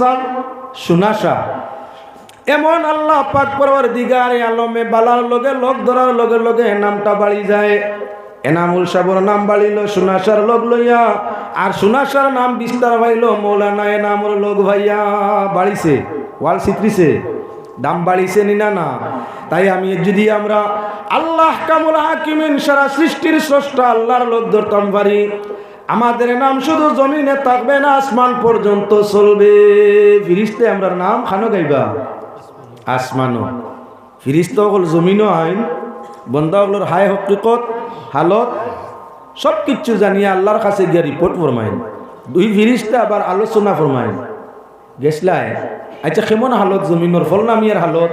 সাল সুনাশা এমন আল্লাহ পাক পরবার দিগার আলমে বালার লগে লোক ধরার লগে লগে নামটা বাড়ি যায়। এনামুল সাবর নাম বাড়িল সুনাশার লোক লইয়া, আর সুনাশার নাম বিস্তার ভাইল মৌলানা এনামুর লোক ভাইয়া বাড়িছে, ওয়াল সিত্রিছে দাম বাড়িছে নি না না? তাই আমি যদি আমরা আল্লাহ কামুল হাকিমিন সারা সৃষ্টির স্রষ্টা আল্লাহর লোক ধরতাম পারি আমাদের নাম শুধু জমিনে থাকবে না, আসমান পর্যন্ত চলবে। ফিরিস্তে আমরা নাম খানো গাইবা? আসমানো ফিরিস্ত হল জমিনও আইন। বন্দা হলোর হাই হকিকত, হালত সব কিছু জানিয়ে আল্লাহর কাছে গিয়ে রিপোর্ট ফরমাইন। দুই ফিরিস্তে আবার আলোচনা ফরমাইন। গেছলাই আচ্ছা কেমন হালত? জমিনের ফল নামিয়ার হালত?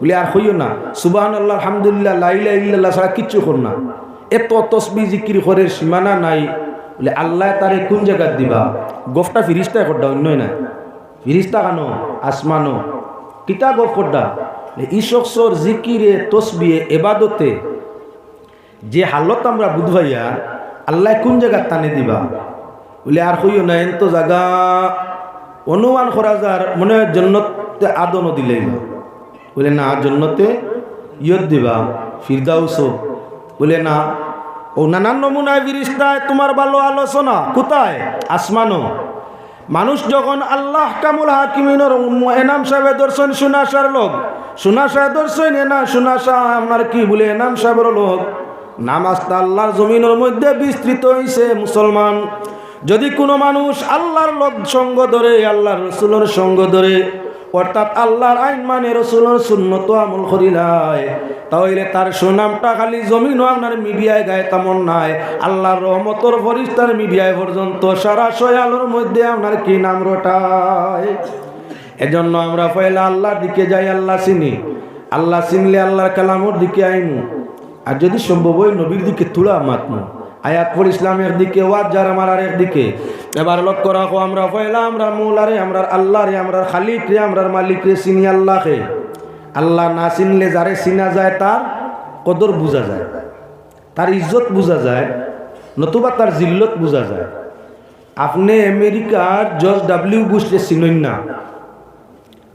বলে, আর হইও না। সুবাহান আল্লাহ আলহামদুলিল্লাহ লাইলা ইল্লাল্লাহ ছাড়া কিচ্ছু কর না। এত তসবি জিকির করে সীমানা নাই। বলে, আল্লাহ তারে কোন জায়গায় দিবা? গফটা ফিরিস্তা করডা অন্যই না ফিরিস্তা কানো, আসমানো, কিতা গফ করডা ঈশ্বর জিকিরে, তসবিয়ে, এবাদতে যে হালত আমরা বুধভাইয়া আল্লাহ কোন জায়গায় টানে দিবা? বলে, আর হইও না এত জায়গা অনুমান করা যার মনে হয় জন্নতে আদনও দিলেই না। বলে, না, জন্নতে ইয়ত দিবা ফিরদাউস বলে, না ও নানান নমুনায় বিরিস্তায় তোমার ভালো আলোচনা। কোথায়? আসমানো মানুষ যখন আল্লাহ কামুল হাকিমিনের এনাম সাহেবের দর্শন সুনাশার লোক সুনাশা দর্শন এনা সুনাশা আপনার কি বলে এনাম সাহেবের লোক? নামাজটা আল্লাহর জমিনের মধ্যে বিস্তৃত হয়েছে মুসলমান। যদি কোনো মানুষ আল্লাহর লোক সঙ্গ ধরে, আল্লাহর রসুলের সঙ্গ ধরে অর্থাৎ আল্লাহর আইন মানে রসুলের শূন্যত আমল করিলায় তাহলে তার সুনামটা খালি জমিনও আপনার মিডিয়ায় গায়ে তেমন নাই। আল্লাহর রহমতর ফরিস্তার মিডিয়ায় পর্যন্ত সারা সয়ালোর মধ্যে আপনার কি নাম রটায়? এজন্য আমরা পয়লা আল্লাহর দিকে যাই, আল্লাহ চিনি। আল্লাহ চিনলে আল্লাহর কালামর দিকে আইনু আর যদি সম্ভব হয় নবীর দিকে তুলা মাতমু। আয়াত পর ইসলামের দিকে, ওয়াজ আর একদিকে এবার লক্ষ্য রাখো, আমরা পয়লা আমরা মৌলারে, আমরা আল্লাহ রে আমরা খালিক রে আমরা মালিক রে চিনি আল্লাহকে। আল্লাহ না চিনলে যারে চিনা যায়, তার কদর বোঝা যায়। তার ইজ্জত বোঝা যায়, নতুবা তার জিল্লত বোঝা যায়। আপনি আমেরিকার জর্জ ডাব্লিউ বুশকে চিনই না।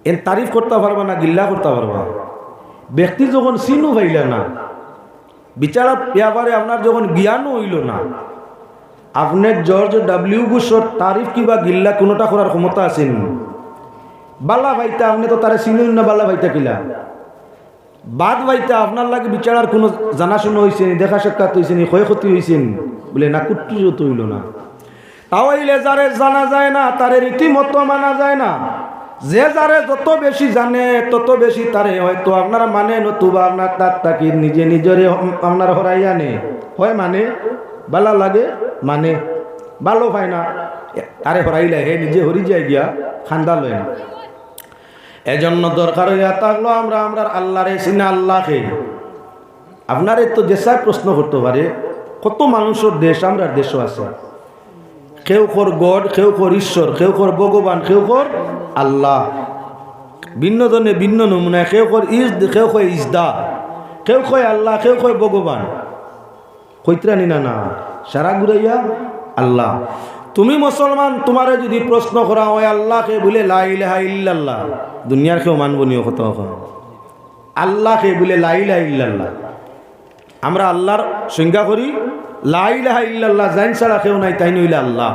এর তারিফ করতে পারবা না, গিল্লা করতে পারবা। ব্যক্তি যখন চিনু পাইলা না বিচারা ব্যাপারে আপনার যখন জ্ঞানও হইল না আপনার জর্জ ডাব্লিউ বুশর তারিফ কিবা গিল্লা কোনোটা করার ক্ষমতা আছেন বালা ভাইতা আপনি তো তারা চিনুন না বালা ভাইতা কিলা? বাদ ভাইতা আপনার লাগে বিচারার কোনো জানাশোনা হয়েছে দেখা সাক্ষাৎ হয়েছে ক্ষয়ক্ষতি হয়েছে নি? বলে, না, কুট্টু হইল না। তাও হইলে যারে জানা যায় না, তারে রীতিমতো মানা যায় না। যে যারে যত বেশি জানে, তত বেশি তারে হয়তো আপনারা মানে নতুবা আপনার তার তাকি নিজে নিজরে আপনার হরাই আনে হয় মানে? বালা লাগে মানে ভালো পায় না। তারে হরাইলে হে নিজে হরি যায় গিয়া, খান্দা লয় না। এজন্য দরকার হইয়া থাকল আমরা আমরা আল্লাহরে চিনা আল্লাহকে। আপনারে তো দেশায় প্রশ্ন করতে পারে, কত মানুষের দেশ আমরা দেশও আছে। কেউ কর গড, কেউ কর ঈশ্বর, কেউ কর ভগবান, কেউ কর আল্লাহ। ভিন্ন ধরনে ভিন্ন নমুনায়, কেউ কর ইস, কেউ কয় ইসদা, কেউ কয় আল্লাহ, কেউ কয় ভগবান। কইত্রানি না না সারা ঘুরাইয়া আল্লাহ। তুমি মুসলমান, তোমারে যদি প্রশ্ন করা হয়, আল্লাহকে বলে লাইলাহা ইল্লাল্লাহ দুনিয়ার কেউ মানব নিও কত আল্লাহকে বলে লাইলাহা ইল্লাল্লাহ। আমরা আল্লাহর সংজ্ঞা করি লাইলাহা ইল্লাল্লাহ, জাইন ছাড়া কেউ নাই, তাই নইলে আল্লাহ।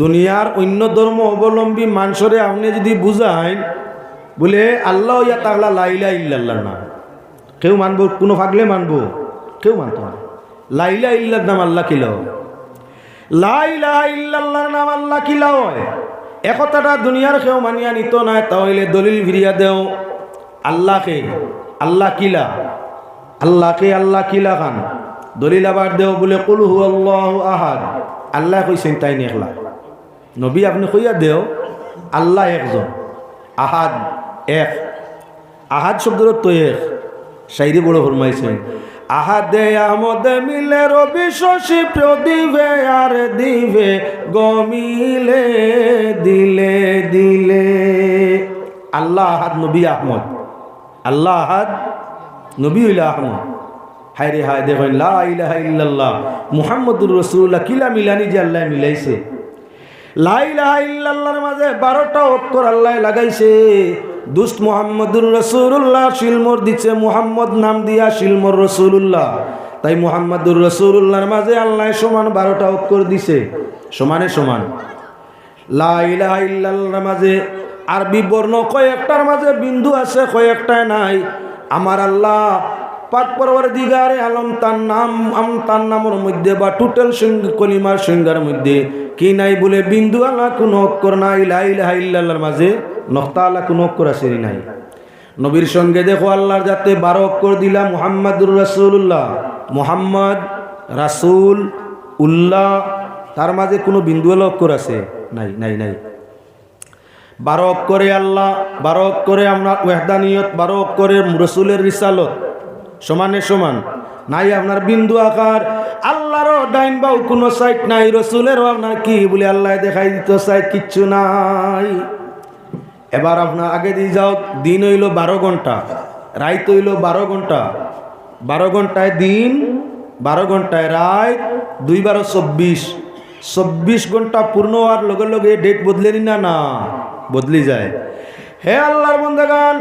দুনিয়ার অন্য ধর্ম অবলম্বী মানুষরে আপনি যদি বুঝাইন, বলে আল্লাহ ইয়া তাহলা লাইলা ইল্লাল্লাহ না। কেউ মানব, কোনো ফাগলে মানবো, কেউ মানত না। লাইলা ইল্লার নাম আল্লাহ কিলা লাইলা ইল্লাল্লাহর নাম আল্লাহ কিলা একতাটা দুনিয়ার কেউ মানিয়া নিত নাই তাহলে দলিল ফিরিয়া দেও। আল্লাহকে, আল্লাহ কিলা আল্লাহকে আল্লাহ কিলা খান? দলিল আবার দেও বলে, কুল হু আল্লাহ আহাদ। আল্লাহ কইছেন, তাই নেখলা নবী আপনি কইয়া দেও, আল্লাহ একজন। আহাদ এক। আহাদ শব্দের তো এক। শাইরি বড় ফরমাইছেন। আহাদে আমদে মিলে রবি শশী প্রদিবে আর দিবে গমিলে দিলে দিলে। আল্লাহ আহাদ নবী আহমদ। আল্লাহ আহাদ নবী আহমদ। হায় রে হায় ইলাহা ইল্লাল্লাহ। মুহাম্মদুর রাসূলুল্লাহ, কিলা মিলানি যে আল্লাহ মিলাইছে। লাইলাহা ইল্লাল্লাহর মাঝে বারোটা অক্ষর আল্লাহ লাগাইছে। দুষ্ট মোহাম্মদুর রসুল্লাহ শিলমোর দিচ্ছে মুহাম্মদ নাম দিয়া শিলমোর রসুল্লাহ তাই মুহাম্মদুর রসুল্লাহর মাঝে আল্লাহ সমান বারোটা অক্ষর দিছে। সমানে সমান। লাইলাহা ইল্লাল্লাহর মাঝে আরবি বর্ণ কয়েকটার মাঝে বিন্দু আছে, কয়েকটায় নাই। আমার আল্লাহ পাক দিগারে আলম তার নাম, আম তার নামের মধ্যে বা টোটাল কলিমার সংজ্ঞার মধ্যে কি নাই বলে বিন্দু আল্লাহ কোনো অক্ষর নাই। লাইলাহা ইল্লাল্লাহর মাঝে আল্লাহ কোনো অক্ষর আছে নাই। নবীর সঙ্গে দেখো আল্লাহর যাতে বারো অক্ষর দিলা মুহাম্মাদুর রাসূলুল্লাহ, মুহাম্মদ, রাসূল, উল্লাহ, তার মাঝে কোনো বিন্দু অক্ষর আছে? নাই নাই নাই। বারো অক্ষরে আল্লাহ, বারো অক্ষরে আপনার ওয়েহদানিয়ত, বারো অক্ষরে রসুলের রিসালত, সমানে সমান। নাই আপনার বিন্দু আকার, আল্লাহরও ডাইন বাউ কোনো সাইট নাই, রসুলেরও আপনার কি বলে আল্লাহ দেখাই দিত সাইট, কিচ্ছু নাই। এবার আপনার আগে দিয়ে যাও, দিন হইল বারো ঘণ্টা, রাইত হইল বারো ঘণ্টা। বারো ঘন্টায় দিন, বারো ঘন্টায় রাত দুই বারো চব্বিশ। চব্বিশ ঘণ্টা পূর্ণ হওয়ার লগে লগে ডেট বদলে নি, না না বদলি যায়। হে আল্লাহর বন্দেগান,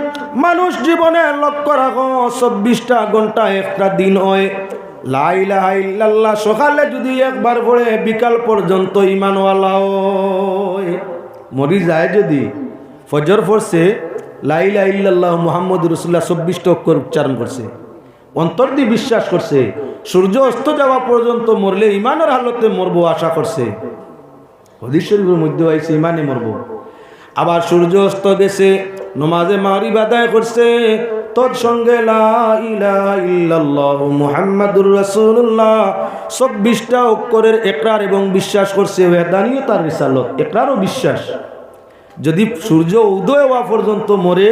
মানুষ জীবনে লক্ষ্য রাখো, চব্বিশটা ঘণ্টা একটা দিন হয়। ইল্লাল্লাহ, সকালে যদি একবার পড়ে বিকাল পর্যন্ত ইমানওয়ালা মরি যায় যদি। ফজর পড়ছে লাইলা ইল্লাল্লাহ মোহাম্মদ রসুল্লাহ চব্বিশটা অক্ষর উচ্চারণ করছে। অন্তর দিয়ে বিশ্বাস করছে, সূর্য অস্ত যাওয়া পর্যন্ত মরলে ইমানের হালতে মরব আশা করছে। হদিস শরীফের মধ্যে হয়েছে ইমানে মরবো। আবার সূর্য অস্ত গেছে, নমাজে মারি বাদায় করছে, তৎসঙ্গে রাসূলুল্লাহ, চব্বিশটা অক্ষরের একরার এবং বিশ্বাস করছে তার একরারও বিশ্বাস। যদি সূর্য উদয় হওয়া পর্যন্ত মরে,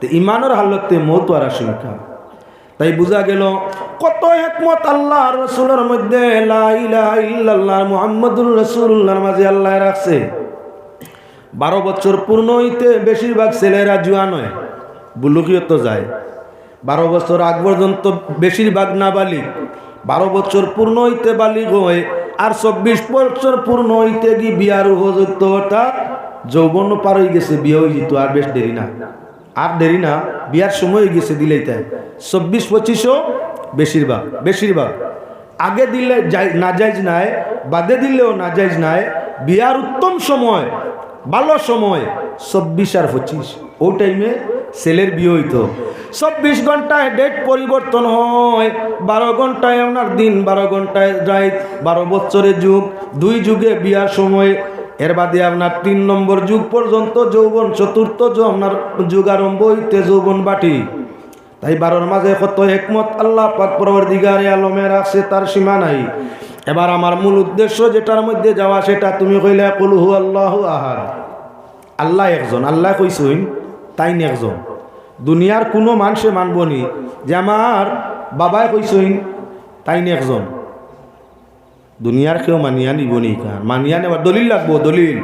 তো ইমানের হালতে মৌত আর আশঙ্কা। তাই বোঝা গেল, কত একমত আল্লাহ রসুলের মধ্যে ইল্লাল্লাহ, মুহাম্মদুর রসুল্লাহর মাঝে আল্লাহ রাখছে। বারো বছর পূর্ণ হইতে বেশিরভাগ ছেলেরা জুয়া নয়, বুলুকিয়ত যায়। বারো বছর আগ পর্যন্ত বেশিরভাগ নাবালিক, বারো বছর পূর্ণ হইতে বালিক হয়ে আর চব্বিশ বছর পূর্ণ হইতে কি বিয়ার উপযুক্ত অর্থাৎ যৌবন পার হয়ে গেছে, বিয়ে হয়ে যেত, আর বেশ দেরি না। আর দেরি না, বিয়ার সময় হয়ে গেছে দিলেই তাই। চব্বিশ পঁচিশও বেশিরভাগ বেশিরভাগ। আগে দিলে যাই নাজাইজ নাই, বাদে দিলেও নাজাইজ নাই, বিয়ার উত্তম সময়, ভালো সময়, চব্বিশ আর পঁচিশ। ও টাইমে ছেলের বিয়ে হইতো। চব্বিশ ঘন্টায় ডেট পরিবর্তন হয়। বারো ঘন্টায় আপনার দিন, বারো ঘন্টায় রাত, বারো বছরের যুগ, দুই যুগে বিয়ার সময়। এর বাদে আপনার তিন নম্বর যুগ পর্যন্ত যৌবন, চতুর্থ আপনার যুগ আরম্ভ হইতে যৌবন বাটি। তাই বারোর মাঝে কত একমত, আল্লাহ পাক পরবর দিগারে আলমে রাখছে তার সীমা নাই। এবার আমার মূল উদ্দেশ্য যেটার মধ্যে যাওয়া, সেটা তুমি কইলে কলুহু আল্লাহ আহাদ। আল্লাহ একজন, আল্লাহ কইসইন তাই একজন। দুনিয়ার কোনো মানুষে মানব নি যে আমার বাবাই কইসইন তাই নি একজন। দুনিয়ার কেউ মানিয়া নিবনি কার? মানিয়া নেবার দলিল লাগবো, দলিল।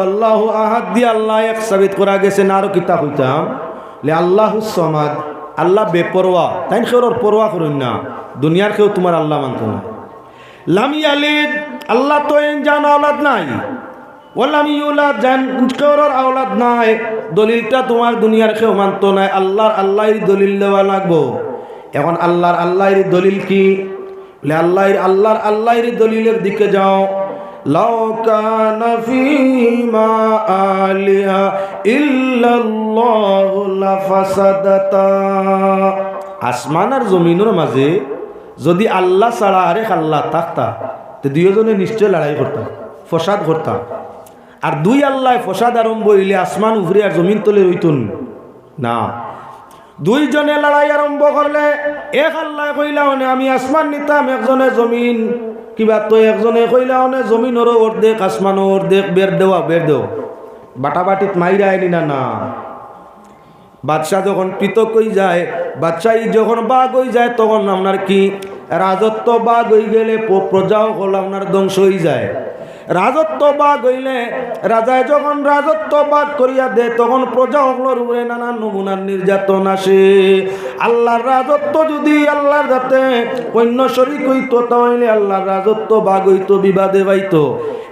আল্লাহ আল্লাহ এক গেছে, না লে আল্লাহ আল্লাহ না আল্লাহ না। আল্লাহ তো জান নাই। ওলাম ইউলাদ জান কেউর আওলাদ নাই। দলিলটা তোমার দুনিয়ার কেউ মানত নাই আল্লাহর আল্লাহর দলিল দেওয়া লাগবো। এখন আল্লাহর আল্লাহর দলিল কি? বলে আল্লাহর আল্লাহর আল্লাহর দলিলের দিকে যাও। লাউ কানা ফীমা আলিহা ইল্লাল্লাহু লাফাসাদাতা। আসমান আর জমিনের মাঝে যদি আল্লাহ ছাড়া আরেক আল্লাহ থাকতা, তো দুইজনে নিশ্চয় লড়াই করতাম, ফসাদ করতাম। আর দুই আল্লাহ ফসাদ আরম্ভ হইলে আসমান উভরে আর জমিন তলে রইতুন। না। দুইজনে লড়াই আরম্ভ করলে এক আল্লাহ কইলা হনে, আমি আসমান নিতাম একজনে জমিন। কিবা তো একজনে কইলা হনে, জমিনেরও অর্ধেক, আসমানও অর্ধেক, বের দেওয়া, বের দেও বাটাবাটিত মাইরা আইনি না না। বাদশাহ যখন পৃথক হয়ে যায়, বাদশাহ যখন বাঘ হয়ে যায়, তখন আপনার কি রাজত্ব বাঘ হয়ে গেলে প্রজাও হল আপনার ধ্বংস হয়ে যায়। রাজত্ব বাঘ হইলে রাজায় যখন রাজত্ব বাঘ করিয়া দে তখন প্রজা হকলোর উপরে নানা নমুনার নির্যাতন আসে। আল্লাহর রাজত্ব যদি আল্লাহর যাতে অন্য শরিক হইতো, তাহলে আল্লাহর রাজত্ব বাঘ হইতো, বিবাদে পাইতো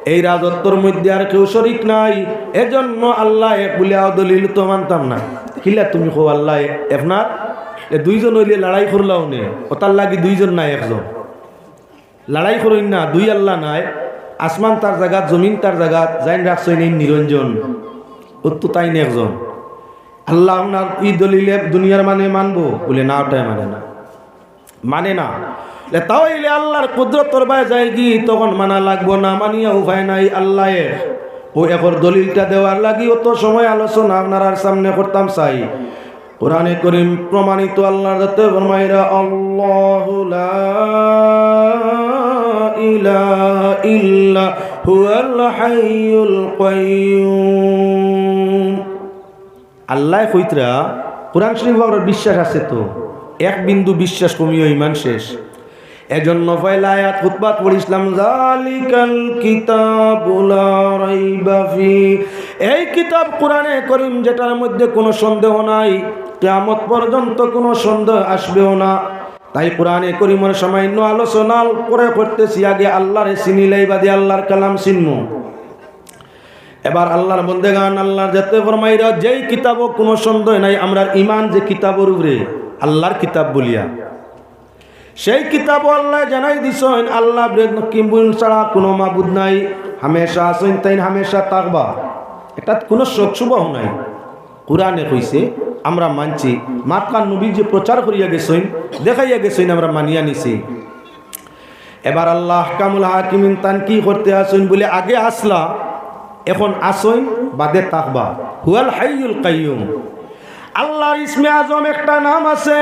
এই রাজত্বর মধ্যে আর কেউ শরিক নাই, এজন্য আল্লাহ এক বলে দলিল তো মানতাম না। কিলা তুমি কো আল্লাহ এ? দুইজন হইলে লড়াই করলাও নে। ওতার লাগি দুইজন নাই একজন। লড়াই করইন না, দুই আল্লাহ নাই। আসমান তার জায়গাত জমিন তার জায়গাত যাইন রাখছই নেই নিরঞ্জন। ওত্তু তাই একজন। আল্লাহ আপনার ই দলিলে দুনিয়ার মানে মানবো? বলে না, ওটাই মানে না। মানে না। তাও এলে আল্লাহর কুদরত তরবায় যায় কি? তখন মানা লাগবো না, মানিয়া উপায় নাই আল্লাহ ও একর দলিলটা দেওয়ার লাগি অত সময় আলোচনা আপনার আর সামনে করতাম চাই। কোরআনে করিম প্রমাণিত আল্লাহর যাতে ফরমাইরা আল্লাহু ইলাহা ইল্লা হুয়াল হাইয়ুল কাইয়্যুম আল্লাহ কইতরা কোরআন শরীফ আমার বিশ্বাস আছে তো। এক বিন্দু বিশ্বাস কমিও ইমান শেষ। এজন্য জালিকাল এই কিতাব কোরআনে করিম, যেটার মধ্যে কোনো সন্দেহ নাই, কিয়ামত পর্যন্ত কোনো সন্দেহ আসবেও না। তাই কোরআনে করিমের সামান্য আলোচনা করে করতেছি আগে আল্লাহরে চিনিলাই বাদে আল্লাহর কালাম চিনমু। এবার আল্লাহর মধ্যে গান আল্লাহর যেতে ফরমাইরা যেই কিতাবও কোনো সন্দেহ নাই আমরা ইমান যে কিতাবর উপরে, আল্লাহর কিতাব বলিয়া। সেই কিতাব আল্লাহ জানাই দিছেন, আল্লাহ ছাড়া কোনো মাবুদ নাই, হামেশা আসেন তাই হামেশা তাকবা। এটা কোনো শোক শুভও নাই। কোরআনে কইছে, আমরা মানছি। মাতকান নবী যে প্রচার করিয়া গেছেন, দেখাইয়া গেছেন, আমরা মানিয়া নিছি। এবার আল্লাহ কামুল হাকিমিন তান কি করতে আসেন বলে আগে আসলা, এখন আসইন বাদে তাকবা। হুয়াল হাইয়ুল কাইয়ুম। আল্লাহর ইসমে আজম একটা নাম আছে,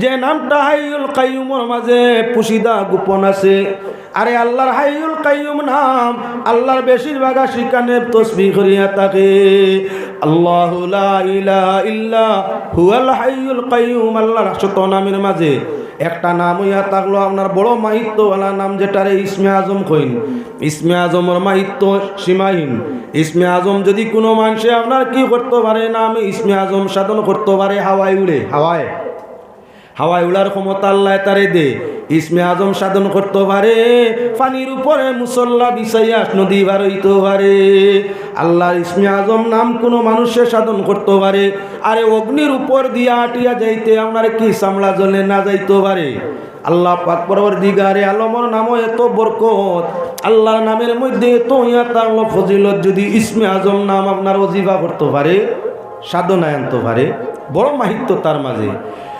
যে নামটা হাইয়ুল কাইয়ুমের মাঝে পুশিদা গোপন আছে। আরে আল্লাহর হাইয়ুল কাইয়ুম নাম আল্লাহর বেশিরভাগ শিকানে তসবি করিয়া থাকে। আল্লাহু আল্লাহর শত নামের মাঝে একটা নাম হইয়া থাকল আপনার বড় মাহিত্যওয়ালা নাম, যেটারে ইসমে আজম কইন। ইসমে আজমের মাহিত্য সীমাহীন। ইসমে আজম যদি কোনো মানুষে আপনার কি করতে পারে, নাম ইসমে আজম সাধন করতে পারে, হাওয়ায় উড়ে, হাওয়ায়। হাওয়ায় উড়ার ক্ষমতা আল্লাহ তারে দে। ইসমে আজম সাধন করতে পারে, পানির উপরে মুসল্লা বিছাইয়া নদী বার হইতে পারে। আল্লাহর ইসমে আজম নাম কোনো মানুষের সাধন করতে পারে। আরে অগ্নির উপর দিয়া আটিয়া যাইতে আপনার কি সামলা জলে না যাইতে পারে? আল্লাহ পাক পরবর দিগারে আলমর নামও এত বরকত, আল্লাহর নামের মধ্যে এত ইয়া তার ফজিলত যদি ইসমে আজম নাম আপনার অজিফা করতে পারে, সাধনায় আনতে পারে, বড় মাহিত্য তার মাঝে।